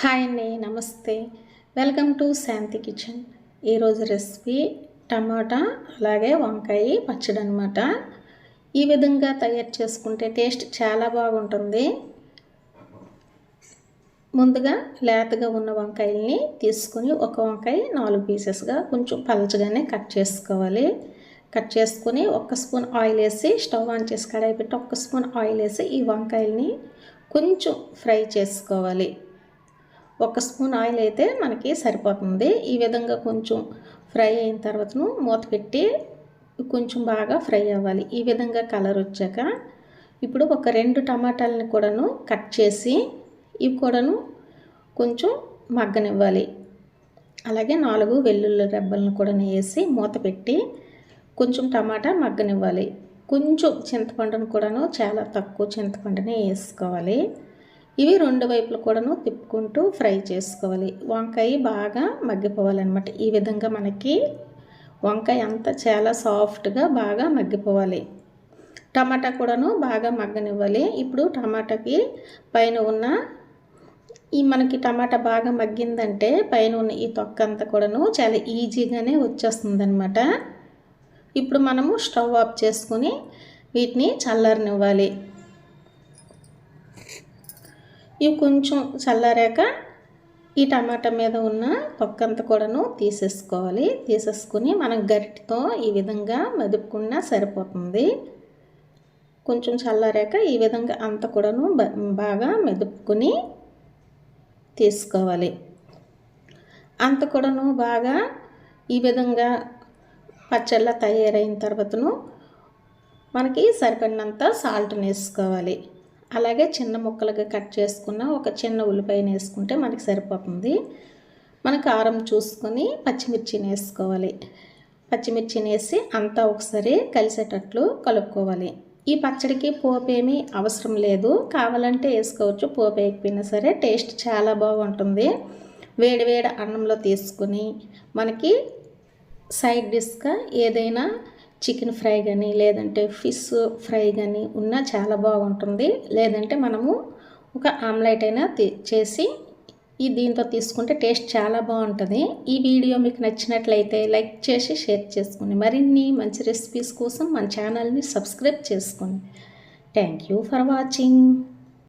Hi అండి నమస్తే. Welcome to Shanti kitchen. ఈరోజు రెసిపీ టమాటా అలాగే వంకాయ పచ్చడి అనమాట ఈ విధంగా తయారు చేసుకుంటే టేస్ట్ చాలా బాగుంటుంది. ముందుగా లేతగా ఉన్న వంకాయల్ని తీసుకొని ఒక వంకాయ నాలుగు పీసెస్గా కొంచెం పలచగానే కట్ చేసుకోవాలి. కట్ చేసుకొని ఒక్క స్పూన్ ఆయిల్ వేసి స్టవ్ ఆన్ చేసి కడాయి పెట్టి ఒక్క స్పూన్ ఆయిల్ వేసి ఈ వంకాయల్ని కొంచెం ఫ్రై చేసుకోవాలి. ఒక స్పూన్ ఆయిల్ అయితే మనకి సరిపోతుంది. ఈ విధంగా కొంచెం ఫ్రై అయిన తర్వాతను మూత పెట్టి కొంచెం బాగా ఫ్రై అవ్వాలి. ఈ విధంగా కలర్ వచ్చాక ఇప్పుడు ఒక రెండు టమాటాలని కూడాను కట్ చేసి ఇవి కూడాను కొంచెం మగ్గనివ్వాలి. అలాగే నాలుగు వెల్లుల్లి రెబ్బలను కూడా వేసి మూత పెట్టి కొంచెం టమాటా మగ్గనివ్వాలి. కొంచెం చింతపండును కూడాను చాలా తక్కువ చింతపండుని వేసుకోవాలి. ఇవి రెండు వైపులు కూడాను తిప్పుకుంటూ ఫ్రై చేసుకోవాలి. వంకాయ బాగా మగ్గిపోవాలన్నమాట. ఈ విధంగా మనకి వంకాయ అంతా చాలా సాఫ్ట్గా బాగా మగ్గిపోవాలి. టమాటా కూడాను బాగా మగ్గనివ్వాలి. ఇప్పుడు టమాటాకి పైన ఉన్న ఈ మనకి టమాటా బాగా మగ్గిందంటే పైన ఉన్న ఈ తొక్క అంతా కూడాను చాలా ఈజీగానే వచ్చేస్తుంది ఇప్పుడు మనము స్టవ్ ఆఫ్ చేసుకొని వీటిని చల్లారనివ్వాలి. ఇవి కొంచెం చల్లారాక ఈ టమాటా మీద ఉన్న పక్కంతా కూడాను తీసేసుకోవాలి. తీసేసుకుని మనం గరిటితో ఈ విధంగా మెదుపుకున్నా సరిపోతుంది. కొంచెం చల్లారాక ఈ విధంగా అంత కూడాను బాగా మెదుపుకొని తీసుకోవాలి. అంత కూడాను బాగా ఈ విధంగా పచ్చళ్ళ తయారైన తర్వాతను మనకి సరిపడినంత సాల్ట్ని వేసుకోవాలి. అలాగే చిన్న ముక్కలుగా కట్ చేసుకున్న ఒక చిన్న ఉల్లిపాయని వేసుకుంటే మనకి సరిపోతుంది. మన కారం చూసుకొని పచ్చిమిర్చిని వేసుకోవాలి. పచ్చిమిర్చిని వేసి అంతా ఒకసారి కలిసేటట్లు కలుపుకోవాలి. ఈ పచ్చడికి పోపు ఏమీ అవసరం లేదు. కావాలంటే వేసుకోవచ్చు. పోపు వేయకపోయినా సరే టేస్ట్ చాలా బాగుంటుంది. వేడివేడి అన్నంలో తీసుకుని మనకి సైడ్ డిష్గా ఏదైనా చికెన్ ఫ్రై కానీ లేదంటే ఫిష్ ఫ్రై కానీ ఉన్నా చాలా బాగుంటుంది. లేదంటే మనము ఒక ఆమ్లెట్ అయినా చేసి ఈ దీంతో తీసుకుంటే టేస్ట్ చాలా బాగుంటుంది. ఈ వీడియో మీకు నచ్చినట్లయితే లైక్ చేసి షేర్ చేసుకోండి మరిన్ని మంచి రెసిపీస్ కోసం మన ఛానల్ని సబ్స్క్రైబ్ చేసుకోండి. Thank you for watching.